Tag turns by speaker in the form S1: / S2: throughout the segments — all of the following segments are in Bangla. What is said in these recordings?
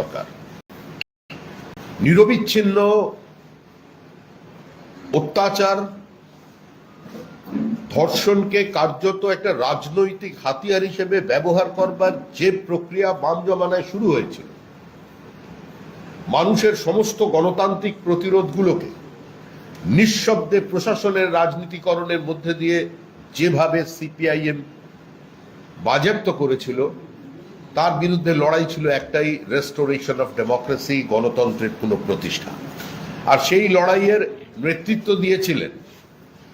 S1: দরকার। নিরবিচ্ছিন্ন অত্যাচার, ধর্ষণকে কার্যত একটা রাজনৈতিক হাতিয়ার হিসেবে ব্যবহার করবার যে প্রক্রিয়া বাম জমানায় শুরু হয়েছিল, মানুষের সমস্ত গণতান্ত্রিক প্রতিরোধগুলোকে নিঃশব্দে প্রশাসনের রাজনীতিকরণের মধ্যে দিয়ে যেভাবে সিপিআইএম বাজেপ্ত করেছিল তার বিরুদ্ধে লড়াই ছিল একটাই রেস্টোরেশন অফ ডেমোক্রেসি গণতন্ত্রের পুনঃপ্রতিষ্ঠা আর সেই লড়াইয়ের নেতৃত্ব দিয়েছিলেন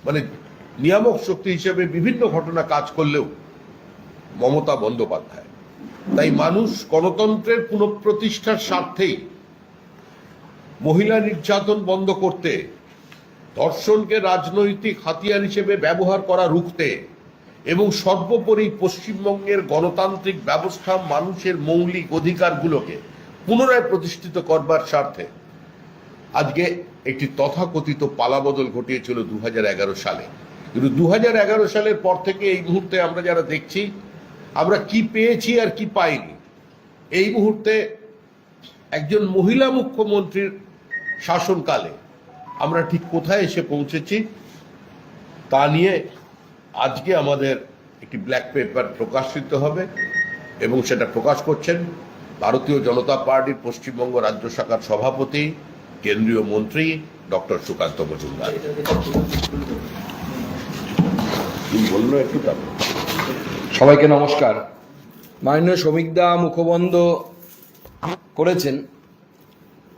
S1: মানে নিয়ামক শক্তি হিসেবে বিভিন্ন ঘটনা কাজ করলেও মমতা বন্দ্যোপাধ্যায়। তাই মানুষ গণতন্ত্রের পুনঃপ্রতিষ্ঠার স্বার্থেই মহিলা নির্যাতন বন্ধ করতে, ধর্ষণকে রাজনৈতিক হাতিয়ার হিসেবে ব্যবহার করা রুখতে এবং সর্বোপরি পশ্চিমবঙ্গের গণতান্ত্রিক ব্যবস্থা মানুষের মৌলিক অধিকারগুলোকে পুনরায় প্রতিষ্ঠিত করবার স্বার্থে আজকে একটি তথাকথিত পালাবদল ঘটিয়েছিল দু হাজার এগারো সালে। কিন্তু দু হাজার এগারো সালের পর থেকে এই মুহূর্তে আমরা যারা দেখছি, আমরা কি পেয়েছি আর কি পাইনি? এই মুহূর্তে একজন মহিলা মুখ্যমন্ত্রীর শাসনকালে আমরা ঠিক কোথায় এসে পৌঁছেছি তা নিয়ে আজকে আমাদের একটি ব্ল্যাক পেপার প্রকাশিত হবে এবং সেটা প্রকাশ করছেন ভারতীয় জনতা পার্টির পশ্চিমবঙ্গ রাজ্য শাখার সভাপতি, কেন্দ্রীয় মন্ত্রী ডক্টর সুকান্ত মজুমদার। বলল একটু
S2: সবাইকে নমস্কার। মাননীয় শ্রমিকদা মুখবন্ধ করেছেন।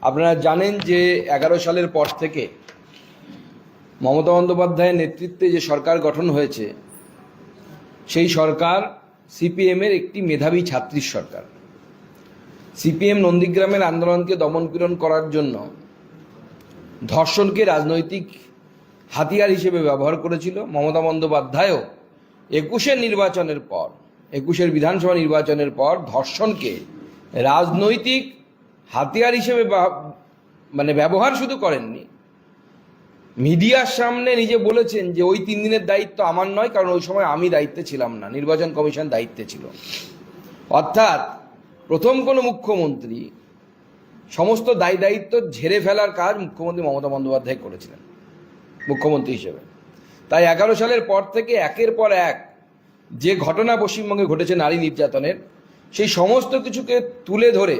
S2: আপনারা জানেন যে এগারো সালের পর থেকে মমতা বন্দ্যোপাধ্যায়ের নেতৃত্বে যে সরকার গঠন হয়েছে, সেই সরকার সিপিএমের একটি মেধাবী ছাত্রীর সরকার। সিপিএম নন্দীগ্রামের আন্দোলনকে দমনপীড়ন করার জন্য ধর্ষণকে রাজনৈতিক হাতিয়ার হিসেবে ব্যবহার করেছিল মমতা বন্দ্যোপাধ্যায়ও। একুশের নির্বাচনের পর, একুশের বিধানসভা নির্বাচনের পর ধর্ষণকে রাজনৈতিক হাতিয়ার হিসেবে মানে ব্যবহার শুধু করেননি মিডিয়ার সামনে নিজে বলেছেন যে ওই তিন দিনের দায়িত্ব আমার নয়, কারণ ওই সময় আমি দায়িত্বে ছিলাম না, নির্বাচন কমিশন দায়িত্বে ছিল। অর্থাৎ প্রথম কোনো মুখ্যমন্ত্রী সমস্ত দায় দায়িত্ব ঝেড়ে ফেলার কাজ মুখ্যমন্ত্রী মমতা বন্দ্যোপাধ্যায় করেছিলেন, মুখ্যমন্ত্রী হিসেবে। তাই এগারো সালের পর থেকে একের পর এক যে ঘটনা পশ্চিমবঙ্গে ঘটেছে নারী নির্যাতনের, সেই সমস্ত কিছুকে তুলে ধরে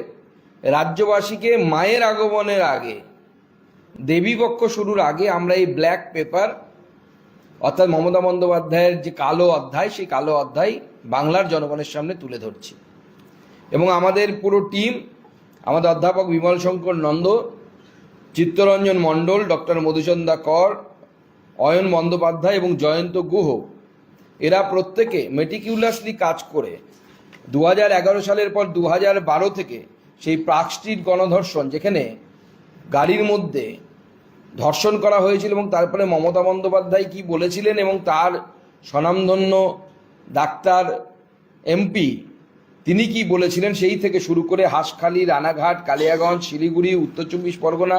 S2: রাজ্যবাসীকে মায়ের আগমনের আগে দেবীপক্ষ শুরুর আগে আমরা এই ব্ল্যাক পেপার, অর্থাৎ মমতা বন্দ্যোপাধ্যায়ের যে কালো অধ্যায়, সেই কালো অধ্যায় বাংলার জনগণের সামনে তুলে ধরছি। এবং আমাদের পুরো টিম, আমাদের অধ্যাপক বিমল শঙ্কর নন্দ, চিত্তরঞ্জন মণ্ডল, ডক্টর মধুচন্দা কর, অয়ন বন্দ্যোপাধ্যায় এবং জয়ন্ত গুহ, এরা প্রত্যেকে মেটিকিউলাসলি কাজ করে দু হাজার এগারো সালের পর দু থেকে সেই প্রাক স্ট্রিট গণধর্ষণ, যেখানে গাড়ির মধ্যে ধর্ষণ করা হয়েছিল এবং তারপরে মমতা বন্দ্যোপাধ্যায় কি বলেছিলেন এবং তার স্বনামধন্য ডাক্তার এমপি তিনি কি বলেছিলেন সেই থেকে শুরু করে হাঁসখালি, রানাঘাট, কালিয়াগঞ্জ, শিলিগুড়ি, উত্তর চব্বিশ পরগনা,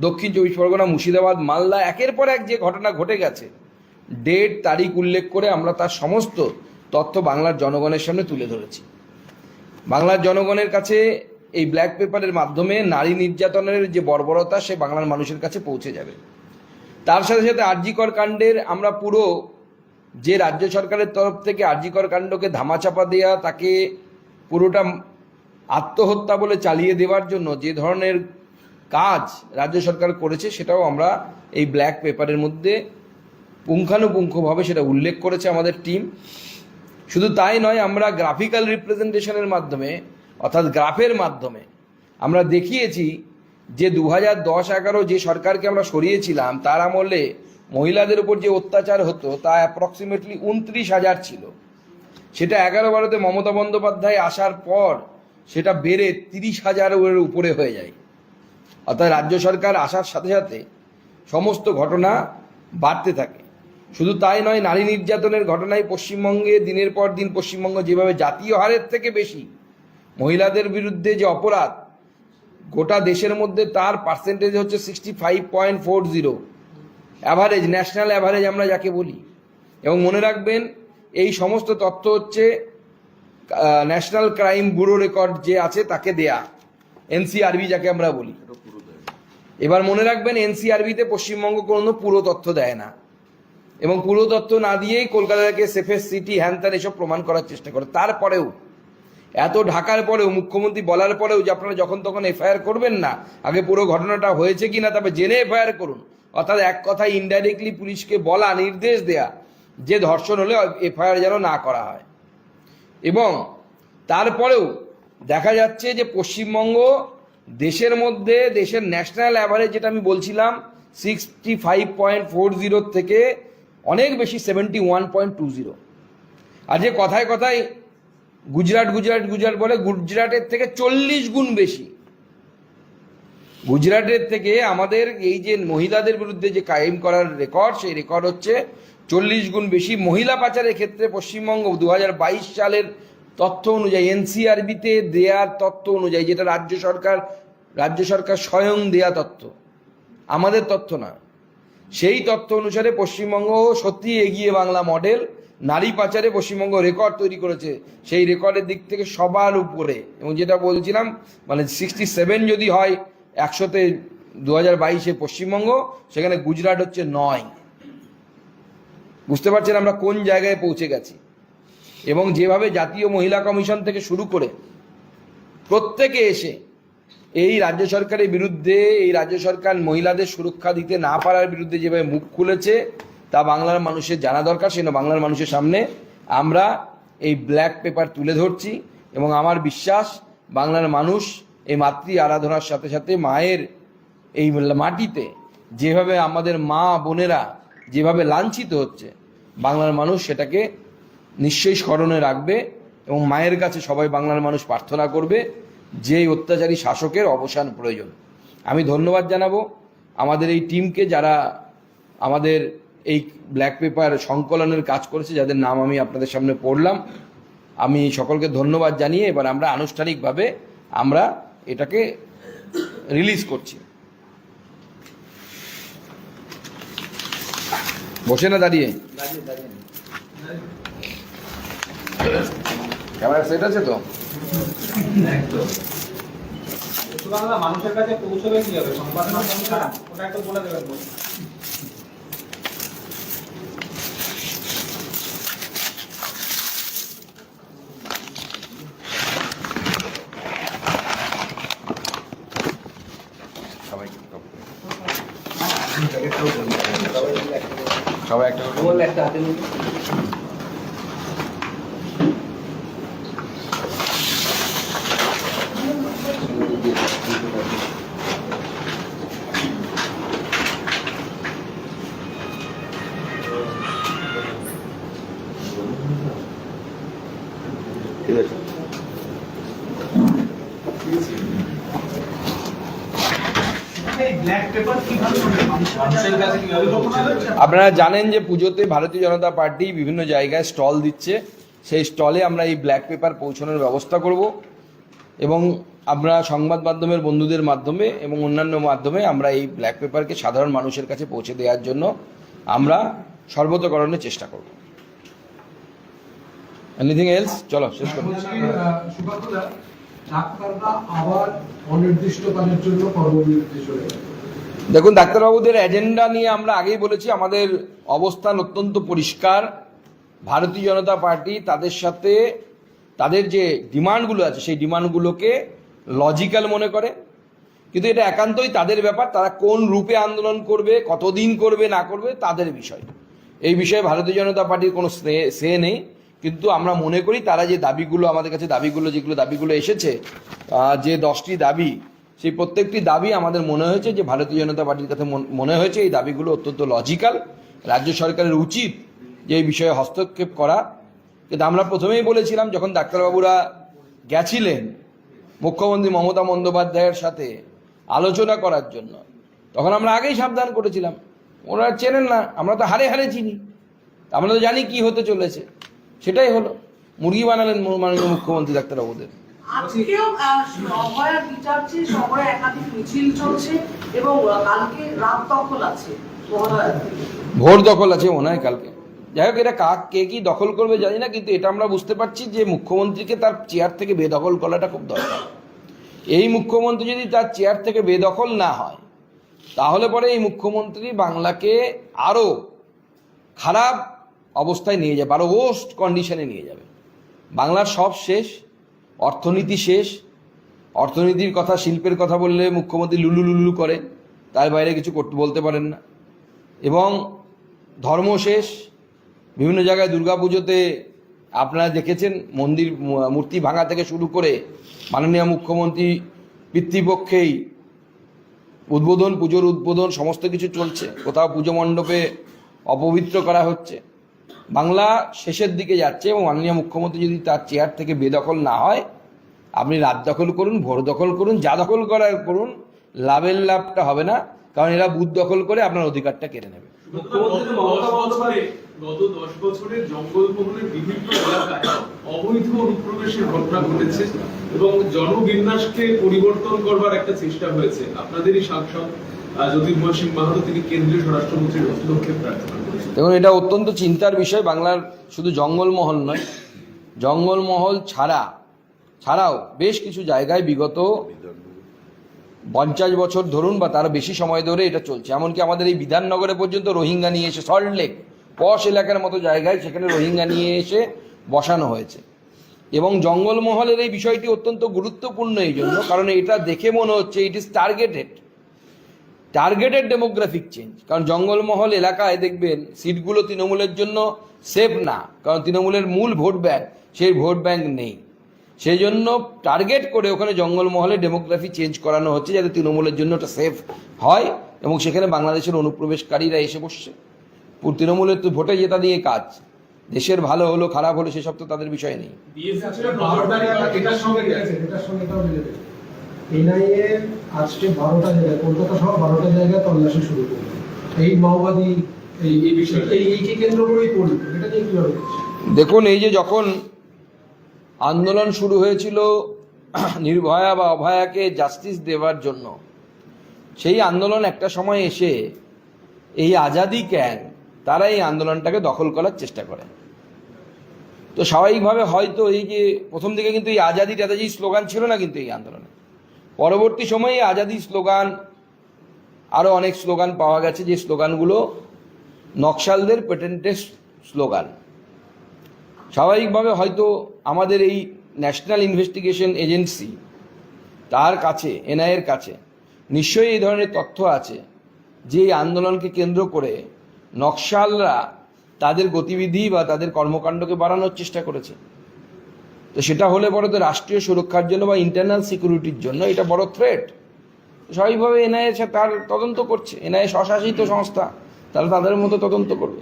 S2: দক্ষিণ চব্বিশ পরগনা, মুর্শিদাবাদ, মালদা, একের পর এক যে ঘটনা ঘটে গেছে, ডেট, তারিখ উল্লেখ করে আমরা তার সমস্ত তথ্য বাংলার জনগণের সামনে তুলে ধরেছি। বাংলার জনগণের কাছে এই ব্ল্যাক পেপারের মাধ্যমে নারী নির্যাতনের যে বর্বরতা, সে বাংলার মানুষের কাছে পৌঁছে যাবে। তার সাথে সাথে আরজিকর কাণ্ডের আমরা পুরো যে রাজ্য সরকারের তরফ থেকে আরজিকর কাণ্ডকে ধামাচাপা দেয়া, তাকে পুরোটা আত্মহত্যা বলে চালিয়ে দেওয়ার জন্য যে ধরনের কাজ রাজ্য সরকার করেছে, সেটাও আমরা এই ব্ল্যাক পেপারের মধ্যে পুঙ্খানুপুঙ্খভাবে সেটা উল্লেখ করেছে আমাদের টিম শুধু তাই নয়, আমরা গ্রাফিক্যাল রিপ্রেজেন্টেশনের মাধ্যমে অর্থাৎ গ্রাফের মাধ্যমে। আমরা দেখিয়েছি যে দু হাজার দশ এগারো যে সরকারকে আমরা সরিয়েছিলাম, তার আমলে মহিলাদের উপর যে অত্যাচার হতো, তা অ্যাপ্রক্সিমেটলি উনত্রিশ হাজার ছিল। সেটা এগারো বারোতে মমতা বন্দ্যোপাধ্যায় আসার পর সেটা বেড়ে তিরিশ হাজারের উপরে হয়ে যায়। অর্থাৎ রাজ্য সরকার আসার সাথে সাথে সমস্ত ঘটনা বাড়তে থাকে। শুধু তাই নয়, নারী নির্যাতনের ঘটনায় পশ্চিমবঙ্গে দিনের পর দিন পশ্চিমবঙ্গ যেভাবে জাতীয় হারের থেকে বেশি মহিলাদের বিরুদ্ধে যে অপরাধ, গোটা দেশের মধ্যে তার পার্সেন্টেজ হচ্ছে sixty five point four zero average national average আমরা যাকে বলি। এবং মনে রাখবেন, এই সমস্ত তথ্য হচ্ছে ন্যাশনাল ক্রাইম ব্যুরো রেকর্ড যে আছে তাকে দেয়া। এনসিআরবি যাকে আমরা বলি। এবার মনে রাখবেন এনসিআরবিতে পশ্চিমবঙ্গ কোনো পুরো তথ্য দেয় না। এবং পুরো তথ্য না দিয়েই কলকাতাকে সেফেস্ট সিটি হ্যান এসব প্রমাণ করার চেষ্টা করে। তারপরেও এত ঢাকার পরেও, মুখ্যমন্ত্রী বলার পরেও যে আপনারা যখন তখন এফআইআর করবেন না, আগে পুরো ঘটনাটা হয়েছে কি না তবে জেনে এফআইআর করুন। অর্থাৎ এক কথায় ইনডাইরেক্টলি পুলিশকে বলা, নির্দেশ দেয়া, যে ধর্ষণ হলে এফআইআর যেন না করা হয়। এবং তারপরেও দেখা যাচ্ছে যে পশ্চিমবঙ্গ দেশের মধ্যে, দেশের ন্যাশনাল অ্যাভারেজ যেটা আমি বলছিলাম সিক্সটি ফাইভ পয়েন্ট ফোর জিরোর থেকে অনেক বেশি seventy one point two zero আর যে কথায় কথায় গুজরাট গুজরাট গুজরাট বলে গুজরাটের থেকে চল্লিশ গুণ বেশি। গুজরাটের থেকে আমাদের এই যে মহিলাদের বিরুদ্ধে যে কায়েম করার রেকর্ড সেই রেকর্ড হচ্ছে চল্লিশ গুণ বেশি মহিলা পাচারের ক্ষেত্রে পশ্চিমবঙ্গ। দু হাজার বাইশ সালের তথ্য অনুযায়ী, এনসিআরবিতে দেয়ার তথ্য অনুযায়ী, যেটা রাজ্য সরকার রাজ্য সরকার স্বয়ং দেয়া তথ্য, আমাদের তথ্য না। সেই তথ্য অনুসারে পশ্চিমবঙ্গ সত্যি এগিয়ে বাংলা মডেল নারী পাচারে পশ্চিমবঙ্গ রেকর্ড তৈরি করেছে। সেই রেকর্ডের দিক থেকে সবার উপরে। এবং যেটা বলছিলাম মানে সিক্সটি সেভেন যদি হয়, একশোতে দু হাজার বাইশে পশ্চিমবঙ্গ, সেখানে গুজরাট হচ্ছে নয়। বুঝতে পারছেন আমরা কোন জায়গায় পৌঁছে গেছি? এবং যেভাবে জাতীয় মহিলা কমিশন থেকে শুরু করে প্রত্যেকে এসে এই রাজ্য সরকারের বিরুদ্ধে, এই রাজ্য সরকার মহিলাদের সুরক্ষা দিতে না পারার বিরুদ্ধে যেভাবে মুখ খুলেছে তা বাংলার মানুষের জানা দরকার, সেজন্য বাংলার মানুষের সামনে আমরা এই ব্ল্যাক পেপার তুলে ধরছি। এবং আমার বিশ্বাস, বাংলার মানুষ এই মাতৃ আরাধনার সাথে সাথে মায়ের এই মাটিতে যেভাবে আমাদের মা বোনেরা যেভাবে লাঞ্ছিত হচ্ছে, বাংলার মানুষ সেটাকে নিশ্চয়ই স্মরণে রাখবে এবং মায়ের কাছে সবাই বাংলার মানুষ প্রার্থনা করবে যে অত্যাচারী শাসকের অবসান প্রয়োজন। আমি ধন্যবাদ জানাব। আমাদের এই টিমকে যারা আমাদের এই ব্ল্যাক পেপার সংকলনের কাজ করেছে, যাদের নাম আমি আপনাদের সামনে পড়লাম। আমি সকলকে ধন্যবাদ জানিয়ে এবার আমরা আনুষ্ঠানিকভাবে আমরা এটাকে রিলিজ করছি। বসে না দাঁড়িয়ে? ক্যামেরা সেট আছে তো?
S3: মানুষের কাছে পৌঁছবে কি হবে সংবাদ মাধ্যম ছাড়া? ওটা একটু বলে দেবেন বলুন।
S2: সবাই সবাই একটা করে বললে একটা হাতে নিয়ে ঠিক আছে
S3: এই ব্ল্যাক পেপার কীভাবে হবে? মানুষের কাছে কীভাবে পৌঁছাবে?
S2: আপনারা জানেন যে পুজোতে ভারতীয় জনতা পার্টি বিভিন্ন জায়গায় স্টল দিচ্ছে। সেই স্টলে আমরা এই ব্ল্যাক পেপার পৌঁছানোর ব্যবস্থা করব এবং আমরা সংবাদ মাধ্যমের বন্ধুদের মাধ্যমে এবং অন্যান্য মাধ্যমে আমরা এই ব্ল্যাক পেপারকে সাধারণ মানুষের কাছে পৌঁছে দেওয়ার জন্য আমরা সর্বতকরণের চেষ্টা করব। এনিথিং এলস চলো, শেষ করো।
S4: ডাক্তাররা আবার অনির্দিষ্টকালের জন্য কর্মবিরতি চলে
S2: দেখুন, ডাক্তারবাবুদের এজেন্ডা নিয়ে আমরা আগেই বলেছি, আমাদের অবস্থান অত্যন্ত পরিষ্কার। ভারতীয় জনতা পার্টি তাদের সাথে, তাদের যে ডিমান্ডগুলো আছে, সেই ডিমান্ডগুলোকে লজিক্যাল মনে করে। কিন্তু এটা একান্তই তাদের ব্যাপার, তারা কোন রূপে আন্দোলন করবে, কতদিন করবে, না করবে, তাদের বিষয়। এই বিষয়ে ভারতীয় জনতা পার্টির কোনো সে নেই। কিন্তু আমরা মনে করি, তারা যে দাবিগুলো, আমাদের কাছে দাবিগুলো, যেগুলো দাবিগুলো এসেছে যে দশটি দাবি সেই প্রত্যেকটি দাবি আমাদের মনে হয়েছে যে ভারতীয় জনতা পার্টির কাছে মন- হয়েছে এই দাবিগুলো অত্যন্ত লজিক্যাল রাজ্য সরকারের উচিত যে এই বিষয়ে হস্তক্ষেপ করা। কিন্তু আমরা প্রথমেই বলেছিলাম, যখন ডাক্তারবাবুরা গেছিলেন মুখ্যমন্ত্রী মমতা বন্দ্যোপাধ্যায়ের সাথে আলোচনা করার জন্য, তখন আমরা আগেই সাবধান করেছিলাম। ওনারা চেনেন না, আমরা তো হারে হারে চিনি। আমরা তো জানি কি হতে চলেছে। সেটাই হলো। মুরগি বানালেন মাননীয় মুখ্যমন্ত্রী ডাক্তারবাবুদের।
S5: আজকেও শহরে একাধিক মিছিল চলছে এবং কালকে রাত দখল আছে
S2: ভোর দখল আছে মনে হয় কালকে। যাই হোক, এটা কাক, কে কি দখল করবে জানি না, কিন্তু এটা আমরা বুঝতে পারছি যে মুখ্যমন্ত্রীকে তার চেয়ার থেকে বেদখল করাটা খুব দরকার। এই মুখ্যমন্ত্রী যদি তার চেয়ার থেকে বেদখল না হয়, তাহলে পরে এই মুখ্যমন্ত্রী বাংলাকে আরও খারাপ অবস্থায় নিয়ে যাবে আরও ওস্ট কন্ডিশনে নিয়ে যাবে। বাংলার সব শেষ। অর্থনীতি শেষ। অর্থনীতির কথা, শিল্পের কথা বললে মুখ্যমন্ত্রী লুলু লুলু করে, তার বাইরে কিছু করতে, বলতে পারেন না। এবং ধর্ম শেষ। বিভিন্ন জায়গায় দুর্গাপুজোতে আপনারা দেখেছেন, মন্দির, মূর্তি ভাঙা থেকে শুরু করে মাননীয় মুখ্যমন্ত্রী পিতৃপক্ষেই উদ্বোধন, পুজোর উদ্বোধন, সমস্ত কিছু চলছে। কোথাও পুজো মণ্ডপে অপবিত্র করা হচ্ছে। বাংলা শেষের দিকে যাচ্ছে এবং মাননীয় মুখ্যমন্ত্রী যদি তার চেয়ার থেকে বেদখল না হয়, আপনি রাত দখল করুন, ভোর দখল করুন, যা দখল করার করুন, লাভের লাভটা হবে না, কারণ এরা বুথ দখল করে আপনার অধিকারটা কেড়ে নেবে।
S6: এবং জনবিন্যাসকে পরিবর্তন করবার একটা চেষ্টা হয়েছে। আপনাদেরই সাংসদ
S2: দেখুন, এটা অত্যন্ত চিন্তার বিষয়। বাংলার শুধু জঙ্গলমহল নয়, জঙ্গলমহল ছাড়া, ছাড়াও বেশ কিছু জায়গায় বিগত পঞ্চাশ বছর ধরুন বা তার বেশি সময় ধরে এটা চলছে। এমনকি আমাদের এই বিধাননগরে পর্যন্ত রোহিঙ্গা নিয়ে এসে সল্টলেক পশ এলাকার মতো জায়গায় সেখানে রোহিঙ্গা নিয়ে এসে বসানো হয়েছে। এবং জঙ্গলমহলের এই বিষয়টি অত্যন্ত গুরুত্বপূর্ণ এই জন্য কারণ এটা দেখে মনে হচ্ছে it is targeted targeted demographic change কারণ জঙ্গলমহল এলাকায় দেখবেন সিটগুলো তৃণমূলের জন্য সেফ না। কারণ তৃণমূলের মূল ভোট ব্যাংক, সেই ভোট ব্যাংক নেই। সেই জন্য টার্গেট করে ওখানে জঙ্গলমহলে ডেমোগ্রাফি চেঞ্জ করানো হচ্ছে, যাতে তৃণমূলের জন্য ওটা সেফ হয় এবং সেখানে বাংলাদেশের অনুপ্রবেশকারীরা এসে বসছে। তৃণমূলের তো ভোটে জেতা দিয়ে কাজ। দেশের ভালো হলো, খারাপ হলো, সেসব তো তাদের বিষয় নেই।
S4: আজকে বারোটা জায়গায়, কলকাতা সহ বারোটা জায়গায় তল্লাশি শুরু করবে। এই মাওবাদী
S2: দেখুন, এই যে যখন আন্দোলন শুরু হয়েছিল নির্ভয়া বা অভয়াকে জাস্টিস দেওয়ার জন্য, সেই আন্দোলন একটা সময় এসে এই আজাদি ক্যাং, তারা এই আন্দোলনটাকে দখল করার চেষ্টা করে। তো স্বাভাবিকভাবে হয়তো এই যে প্রথম দিকে কিন্তু এই আজাদি টাজাদি স্লোগান ছিল না কিন্তু এই আন্দোলনে। পরবর্তী সময়ে আজাদি স্লোগান আরও অনেক স্লোগান পাওয়া গেছে, যে স্লোগানগুলো নকশালদের পেটেন্টের স্লোগান। স্বাভাবিকভাবে হয়তো আমাদের এই ন্যাশনাল ইনভেস্টিগেশন এজেন্সি, তার কাছে, এনআইয়ের কাছে, নিশ্চয়ই এই ধরনের তথ্য আছে, যে এই আন্দোলনকে কেন্দ্র করে নকশালরা তাদের গতিবিধি বা তাদের কর্মকাণ্ডকে বাড়ানোর চেষ্টা করেছে। তো সেটা হলে পরে তো রাষ্ট্রীয় সুরক্ষার জন্য বা ইন্টারনাল সিকিউরিটির জন্য এটা বড় থ্রেট স্বাভাবিকভাবে এনআইএ তার তদন্ত করছে। এনআইএ স্বশাসিত সংস্থা তারা তাদের মতো তদন্ত করবে।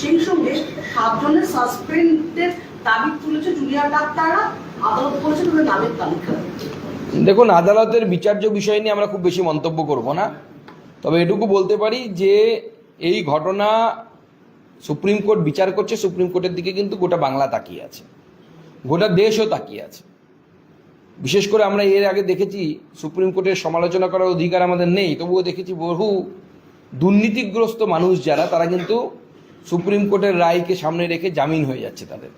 S5: সেই সঙ্গে সাতজনের সাসপেন্ডের দাবি তুলেছে জুনিয়র ডাক্তাররা। আদালত বলেছে তাদের নামের তালিকা।
S2: দেখুন আদালতের বিচার্য বিষয় নিয়ে আমরা খুব বেশি মন্তব্য করব না। তবে এটুকু বলতে পারি যে এই ঘটনা সুপ্রিম কোর্ট বিচার করছে, সুপ্রিম কোর্টের দিকে কিন্তু গোটা বাংলা তাকিয়ে আছে। গোটা দেশও তাকিয়ে আছে। বিশেষ করে আমরা এর আগে দেখেছি, সুপ্রিম কোর্টের সমালোচনা করার অধিকার আমাদের নেই, তবুও দেখেছি বহু দুর্নীতিগ্রস্ত মানুষ যারা, তারা কিন্তু সুপ্রিম কোর্টের রায়কে সামনে রেখে জামিন হয়ে যাচ্ছে তাদের।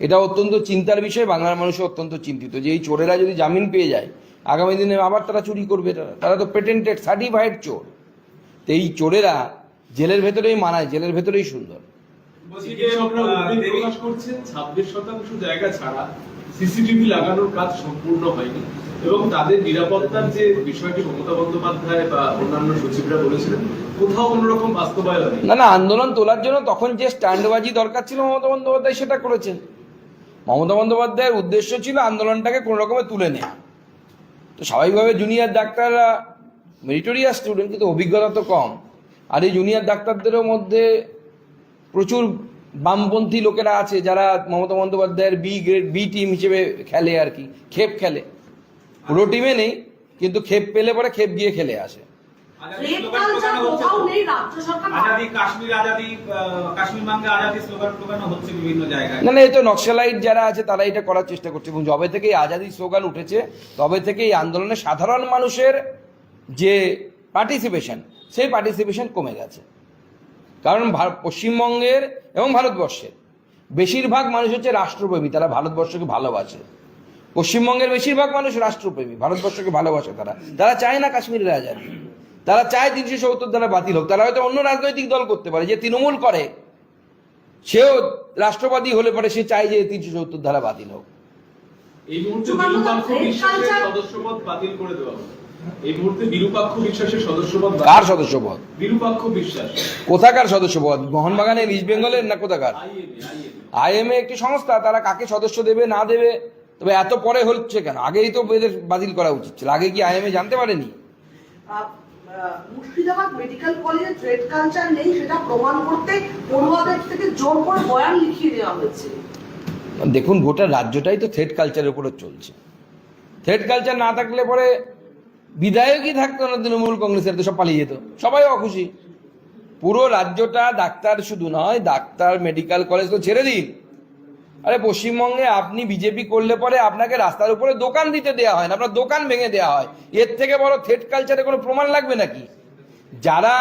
S2: এটা অত্যন্ত চিন্তার বিষয়, বাংলার মানুষও অত্যন্ত চিন্তিত যে এই চোরেরা যদি জামিন পেয়ে যায় আগামী দিনে আবার তারা চুরি করবে তারা তারা তো পেটেন্টেড সার্টিফাইড চোর। তো এই চোরেরা জেলের ভেতরেই মানায় জেলের ভেতরেই সুন্দর।
S6: ছাব্বিশ শতাংশ জায়গা ছাড়া সিসিটিভি লাগানোর কাজ সম্পূর্ণ হয়নি এবং তাদের নিরাপত্তার যে বিষয়টি মমতা বন্দ্যোপাধ্যায় বা অন্যান্য সচিবরা বলেছিলেন কোথাও কোনোরকম বাস্তবায়ন
S2: না না আন্দোলন তোলার জন্য তখন যে স্ট্যান্ডবাজি দরকার ছিল মমতা বন্দ্যোপাধ্যায় সেটা করেছেন। মমতা বন্দ্যোপাধ্যায়ের উদ্দেশ্য ছিল আন্দোলনটাকে কোনো রকমে তুলে নেওয়া তো স্বাভাবিকভাবে জুনিয়র ডাক্তাররা মেরিটোরিয়াস স্টুডেন্ট কিন্তু অভিজ্ঞতা তো কম। আর এই জুনিয়র ডাক্তারদেরও মধ্যে প্রচুর বামপন্থী লোকেরা আছে যারা মমতা বন্দ্যোপাধ্যায়ের বি গ্রেড বি টিম হিসেবে খেলে আর কি, খেপ খেলে। পুরো টিমে নেই, কিন্তু খেপ পেলে পরে খেপ গিয়ে খেলে আসে।
S3: আজাদি
S5: কালচার কোথাও নেই রাজ্য সরকার
S3: আজাদি কাশ্মীর আজাদি কাশ্মীর মাঙ্গে আজাদি স্লোগান টোকানো হচ্ছে বিভিন্ন জায়গায়।
S2: না না এই তো নকশালাইট যারা আছে তারা এটা করার চেষ্টা করছে। এবং যবে থেকে এই আজাদি স্লোগান উঠেছে তবে থেকে এই আন্দোলনে সাধারণ মানুষের যে পার্টিসিপেশন সেই পার্টিসিপেশন কমে গেছে। কারণ পশ্চিমবঙ্গের এবং ভারতবর্ষের বেশিরভাগ মানুষ হচ্ছে রাষ্ট্রপ্রেমী তারা ভারতবর্ষকে ভালোবাসে। পশ্চিমবঙ্গের বেশিরভাগ মানুষ রাষ্ট্রপ্রেমী ভারতবর্ষকে ভালোবাসে তারা। তারা চায় না কাশ্মীরের আজাদি তারা চায় তিনশো সত্তর ধারা বাতিল হোক। তারা হয়তো অন্য রাজনৈতিক দল করতে পারে যে তৃণমূল করে। সেও রাষ্ট্রবাদী হলে পরে সে চায় যে তিনশো সত্তর ধারা বাতিল হোক।
S6: এই মুহূর্তে
S5: চুকান্ত
S6: বিরূপাক্ষ
S5: রেড
S6: বিশ্বাসের
S5: কালচার-
S6: সদস্যপদ বাতিল করে দেওয়া এই মুহূর্তে বিরূপাক্ষ বিশ্বাসের সদস্যপদ
S2: কার সদস্যপদ?
S6: বিরূপাক্ষ বিশ্বাস।
S2: কোথাকার সদস্যপদ? মোহনবাগানের ইস্ট বেঙ্গলের না কোথাকার?
S6: আইএমএ
S2: একটি সংস্থা তারা কাকে সদস্য দেবে না দেবে? তবে এত পরে হচ্ছে কেন? আগেই তো এদের বাতিল করা উচিত ছিল। আগে কি আইএমএ জানতে পারেনি?
S5: মুর্শিদাবাদ মেডিকেল কলেজে ট্রেড কালচার নেই, সেটা প্রমাণ করতে পড়ুয়াদের থেকে জোর করে বয়ান লিখিয়ে দেওয়া হয়েছে।
S2: দেখুন, গোটা রাজ্যটাই তো থ্রেড কালচারের উপরে চলছে। থ্রেড কালচার না থাকলে পরে বিধায়কই থাকতো না, তৃণমূল কংগ্রেসের, তো সব পালিয়ে যেত। সবাই অখুশি। পুরো রাজ্যটা ডাক্তার শুধু নয়, ডাক্তার মেডিকেল কলেজ তো ছেড়ে দিন। আরে পশ্চিমবঙ্গে আপনি বিজেপি করলে পরে আপনাকে রাস্তার উপরে দোকান দিতে দেওয়া হয় না, আপনার দোকান ভেঙে দেওয়া হয়। এর থেকে বড় থ্রেড কালচারে কোনো প্রমাণ লাগবে নাকি? যারা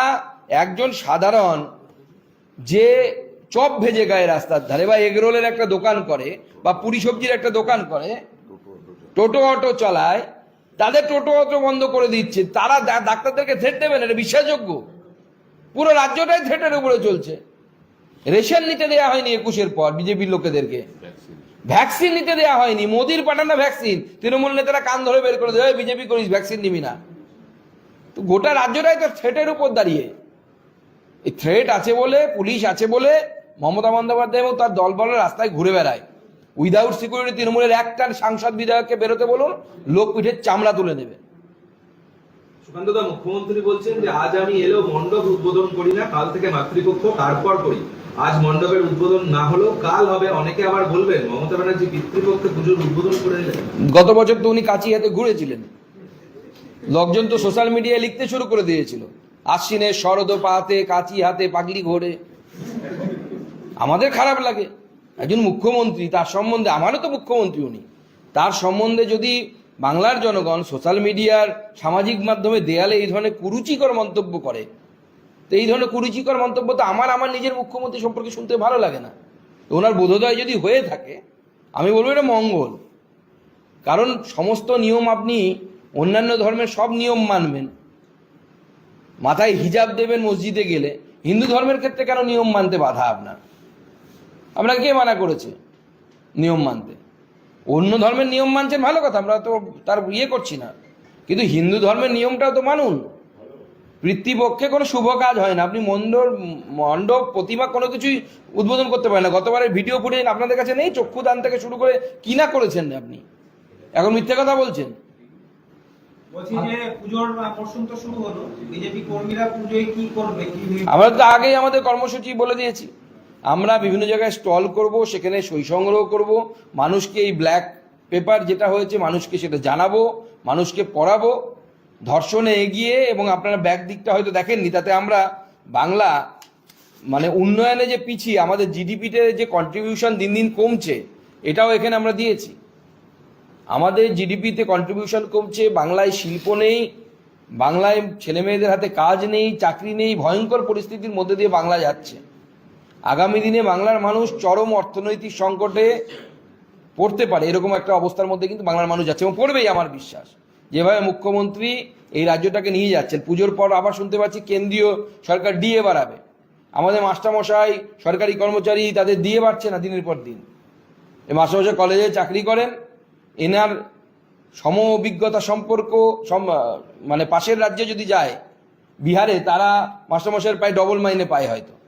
S2: একজন সাধারণ যে চপ ভেজে গায়ে রাস্তার ধারে বা এগরোলের একটা দোকান করে বা পুরি সবজির একটা দোকান করে, টোটো অটো চালায়, তাদের টোটো অটো বন্ধ করে দিচ্ছে। তারা ডাক্তারদেরকে থ্রেট দেবেন এটা বিশ্বাসযোগ্য। পুরো রাজ্যটাই থ্রেটের উপরে চলছে। রেশন নিতে দেওয়া হয়নি একুশের পর বিজেপির লোকেদেরকে। ভ্যাকসিন নিতে দেওয়া হয়নি, মোদির পাঠানো ভ্যাকসিন। তৃণমূল নেতারা কান ধরে বের করে দেয় বিজেপি করিস, ভ্যাকসিন নিবি না। তো গোটা রাজ্যটাই তো থ্রেটের উপর দাঁড়িয়ে। এই থ্রেট আছে বলে, পুলিশ আছে বলে, মমতা বন্দ্যোপাধ্যায় এবং তার দলবল রাস্তায় ঘুরে বেড়ায়। উইদাউট সিকিউরিটি তৃণমূলের একটা সাংসদ বিধায়ককে বেরোতে বলুন, লোক পিঠের চামড়া তুলে নেবে।
S7: মুখ্যমন্ত্রী বলছেন যে, আজ আমি এলেও মণ্ডপ উদ্বোধন করি না, কাল থেকে মাতৃপক্ষ তারপর করি? আজ মণ্ডপের উদ্বোধন না হলেও কাল হবে, অনেকে আবার বলবেন, মমতা ব্যানার্জি পিতৃপক্ষে পুজোর উদ্বোধন করে
S2: গত বছর তো উনি কাঁচি হাতে ঘুরেছিলেন। লোকজন তো সোশ্যাল মিডিয়ায় লিখতে শুরু করে দিয়েছিল। আশ্বিনে শরদ পাতে কাঁচি হাতে পাগলি ঘোরে। আমাদের খারাপ লাগে। একজন মুখ্যমন্ত্রী, তার সম্বন্ধে, আমারও তো মুখ্যমন্ত্রী উনি। তার সম্বন্ধে যদি বাংলার জনগণ সোশ্যাল মিডিয়ার সামাজিক মাধ্যমে দেয়ালে এই ধরনের কুরুচিকর মন্তব্য করে তো এই ধরনের কুরুচিকর মন্তব্য তো আমার আমার নিজের মুখ্যমন্ত্রী সম্পর্কে শুনতে ভালো লাগে না। তো ওনার বোধোদয় যদি হয়ে থাকে, আমি বলব এটা মঙ্গল। কারণ সমস্ত নিয়ম আপনি অন্যান্য ধর্মের সব নিয়ম মানবেন। মাথায় হিজাব দেবেন মসজিদে গেলে, হিন্দু ধর্মের ক্ষেত্রে কেন নিয়ম মানতে বাধা আপনার? আপনাকে কে মানা করেছে নিয়ম মানতে? অন্য ধর্মের নিয়ম মানছেন ভালো কথা, আমরা তো তার ইয়ে করছি না। কিন্তু হিন্দু ধর্মের নিয়মটাও তো মানুন। পিতৃপক্ষে কোনো শুভ কাজ হয় না। আপনি মন্ডপ মণ্ডপ প্রতিমা কোনো কিছুই উদ্বোধন করতে পারেন না। গতবারের ভিডিও ফুটেজ আপনাদের কাছে নেই? চক্ষুদান থেকে শুরু করে কি না করেছেন আপনি? এখন মিথ্যে কথা বলছেন। আমরা তো আগেই আমাদের কর্মসূচি বলে দিয়েছি। আমরা বিভিন্ন জায়গায় স্টল করব সেখানে সই সংগ্রহ করব মানুষকে এই ব্ল্যাক পেপার যেটা হয়েছে মানুষকে সেটা জানাব মানুষকে পড়াবো। ধর্ষণে এগিয়ে এবং আপনারা ব্যাক দিকটা হয়তো দেখেননি, তাতে আমরা বাংলা মানে উন্নয়নে যে পিছিয়ে আমাদের জিডিপিতে যে কন্ট্রিবিউশন দিন দিন কমছে, এটাও এখানে আমরা দিয়েছি। আমাদের জিডিপিতে কন্ট্রিবিউশন কমছে, বাংলায় শিল্প নেই, বাংলায় ছেলে মেয়েদের হাতে কাজ নেই, চাকরি নেই, ভয়ঙ্কর পরিস্থিতির মধ্যে দিয়ে বাংলা যাচ্ছে। আগামী দিনে বাংলার মানুষ চরম অর্থনৈতিক সংকটে পড়তে পারে, এরকম একটা অবস্থার মধ্যে কিন্তু বাংলার মানুষ যাচ্ছে এবং পড়বেই আমার বিশ্বাস। যেভাবে মুখ্যমন্ত্রী এই রাজ্যটাকে নিয়ে যাচ্ছেন, পুজোর পর আবার শুনতে পাচ্ছি কেন্দ্রীয় সরকার ডিএ বাড়াবে। আমাদের মাস্টারমশাই, সরকারি কর্মচারী তাদের দিয়ে বাড়ছে না দিনের পর দিন। এই মাস্টারমশাই কলেজে চাকরি করেন, এনার সম অভিজ্ঞতা সম্পর্ক, সম- মানে পাশের রাজ্যে যদি যায়, বিহারে তারা মাস্টারমশাইয়ের প্রায় ডবল মাইনে পায় হয়তো।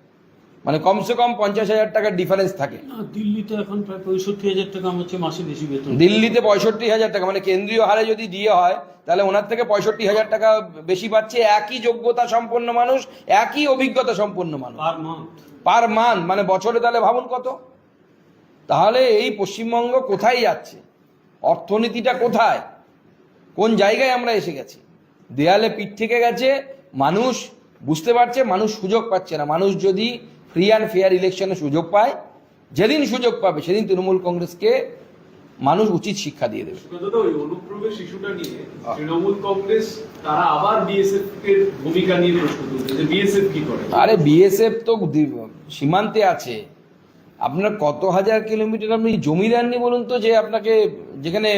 S2: মানে কমসে কম পঞ্চাশ হাজার টাকার ডিফারেন্স থাকে।
S8: দিল্লিতে এখন প্রায় পঁয়ষট্টি হাজার টাকা হচ্ছে মাসে বেশি বেতন।
S2: দিল্লিতে পঁয়ষট্টি হাজার টাকা মানে কেন্দ্রীয় হারে যদি দিয়ে হয় তাহলে ওনার থেকে পঁয়ষট্টি হাজার টাকা বেশি পাচ্ছে একই যোগ্যতা সম্পন্ন মানুষ একই অভিজ্ঞতা সম্পন্ন মানুষ।
S8: পার মান্থ
S2: পার মান মানে বছরে তাহলে ভাবুন কত? তাহলে এই পশ্চিমবঙ্গ কোথায় যাচ্ছে? অর্থনীতিটা কোথায়? কোন জায়গায় আমরা এসে গেছি? দেয়ালে পিঠ থেকে গেছে মানুষ বুঝতে পারছে মানুষ সুযোগ পাচ্ছে না। মানুষ যদি ফ্রি অ্যান্ড ফেয়ার ইলেকশনে সুযোগ পায়। যেদিন সুযোগ পাবে সেদিন তৃণমূল কংগ্রেসকে মানুষ উচিত শিক্ষা দিয়ে দেবে।
S6: সুকান্তদা, অনুপ্রবেশ ইস্যুটা নিয়ে তৃণমূল কংগ্রেস তারা আবার বিএসএফ এর ভূমিকা নিয়ে প্রশ্ন তুলছে বিএসএফ কি করে?
S2: আরে বিএসএফ তো সীমান্তে আছে। আপনার কত হাজার কিলোমিটার আপনি জমি দেননি বলুন তো যে আপনাকে যেখানে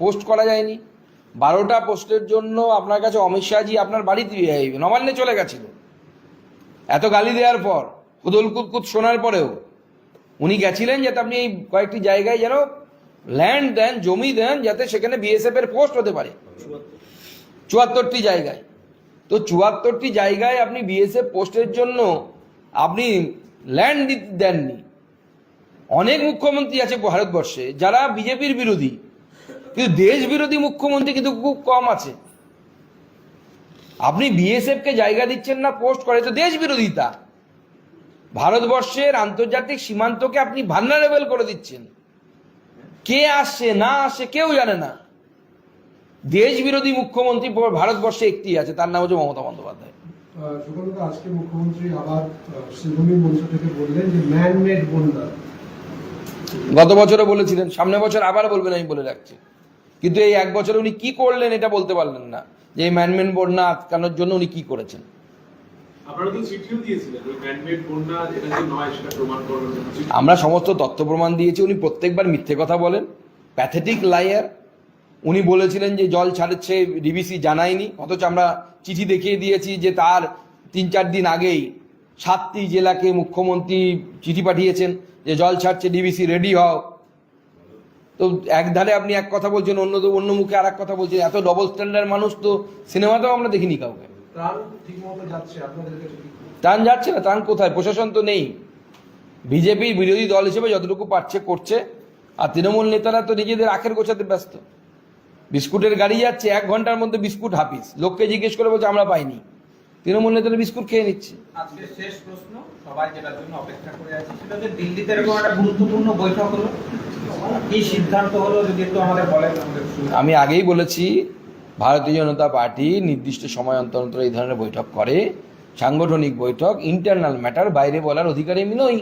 S2: পোস্ট করা যায়নি? বারোটা পোস্টের জন্য আপনার কাছে অমিত শাহজি আপনার বাড়িতে নবান্নে চলে গেছিল। এত গালি দেওয়ার পর। কুদল কুতকুত শোনার পরেও উনি গেছিলেন যাতে আপনি এই কয়েকটি জায়গায় যেন ল্যান্ড দেন, জমি দেন, যাতে সেখানে বিএসএফ এর পোস্ট হতে পারে। চুয়াত্তরটি জায়গায়। তো চুয়াত্তরটি জায়গায় আপনি বিএসএফ পোস্টের জন্য আপনি ল্যান্ড দেননি। অনেক মুখ্যমন্ত্রী আছে ভারতবর্ষে, যারা বিজেপির বিরোধী। কিন্তু দেশ বিরোধী মুখ্যমন্ত্রী কিন্তু খুব কম আছে। আপনি বিএসএফ কে জায়গা দিচ্ছেন না পোস্ট করে, তো দেশ বিরোধিতা ভারতবর্ষের আন্তর্জাতিক সীমান্তকে আপনি ভান্নারেবল করে দিচ্ছেন। কে আসছে না আসছে কেউ জানে না। দেশ বিরোধী মুখ্যমন্ত্রী ভারতবর্ষে একটি আছে তার নাম হচ্ছে মমতা বন্দ্যোপাধ্যায়।
S4: আজকে মুখ্যমন্ত্রী আবার থেকে বললেন যে ম্যান মেড বন্যা
S2: গত বছরে বলেছিলেন সামনে বছর আবার বলবেন আমি বলে রাখছি। কিন্তু এই এক বছরে উনি কি করলেন এটা বলতে পারলেন না যে এই ম্যানমেন বন্যা আটকানোর জন্য উনি কি করেছেন। আমরা সমস্ত তথ্য প্রমাণ দিয়েছি, উনি প্রত্যেকবার মিথ্যে কথা বলেন। প্যাথেটিক লায়ার উনি বলেছিলেন যে জল ছাড়ছে ডিবিসি জানায়নি, অথচ আমরা চিঠি দেখিয়ে দিয়েছি যে তার তিন চার দিন আগেই সাতটি জেলাকে মুখ্যমন্ত্রী চিঠি পাঠিয়েছেন যে জল ছাড়ছে ডিবিসি রেডি হও। তো এক ধারে আপনি এক কথা বলছেন, অন্য অন্য মুখে আর এক কথা বলছেন, এত ডবল স্ট্যান্ডার্ড মানুষ তো সিনেমাতেও আমরা দেখিনি কাউকে।
S4: ত্রাণ যাচ্ছে আপনাদের কাছে
S2: ত্রাণ যাচ্ছে না ত্রাণ কোথায়? প্রশাসন তো নেই। বিজেপির বিরোধী দল হিসেবে যতটুকু পারছে করছে আর তৃণমূল নেতারা তো নিজেদের আখের গোছাতে ব্যস্ত। বিস্কুটের গাড়ি যাচ্ছে এক ঘণ্টার মধ্যে বিস্কুট হাফিস লোককে জিজ্ঞেস করে বলছে আমরা পাইনি। তৃণমূল নেতারা বিস্কুট খেয়ে নিচ্ছে।
S3: আজকে শেষ প্রশ্ন সবাই যেটার জন্য অপেক্ষা করে আছে সেটা হচ্ছে দিল্লিতে এরকম একটা গুরুত্বপূর্ণ বৈঠক হলো। কি সিদ্ধান্ত হলো যদি একটু আমাদের বলেন
S2: আমি আগেই বলেছি ভারতীয় জনতা পার্টি নির্দিষ্ট সময় অন্তর অন্তর এই ধরনের বৈঠক করে। সাংগঠনিক বৈঠক ইন্টারনাল ম্যাটার বাইরে বলার অধিকার এমনি নই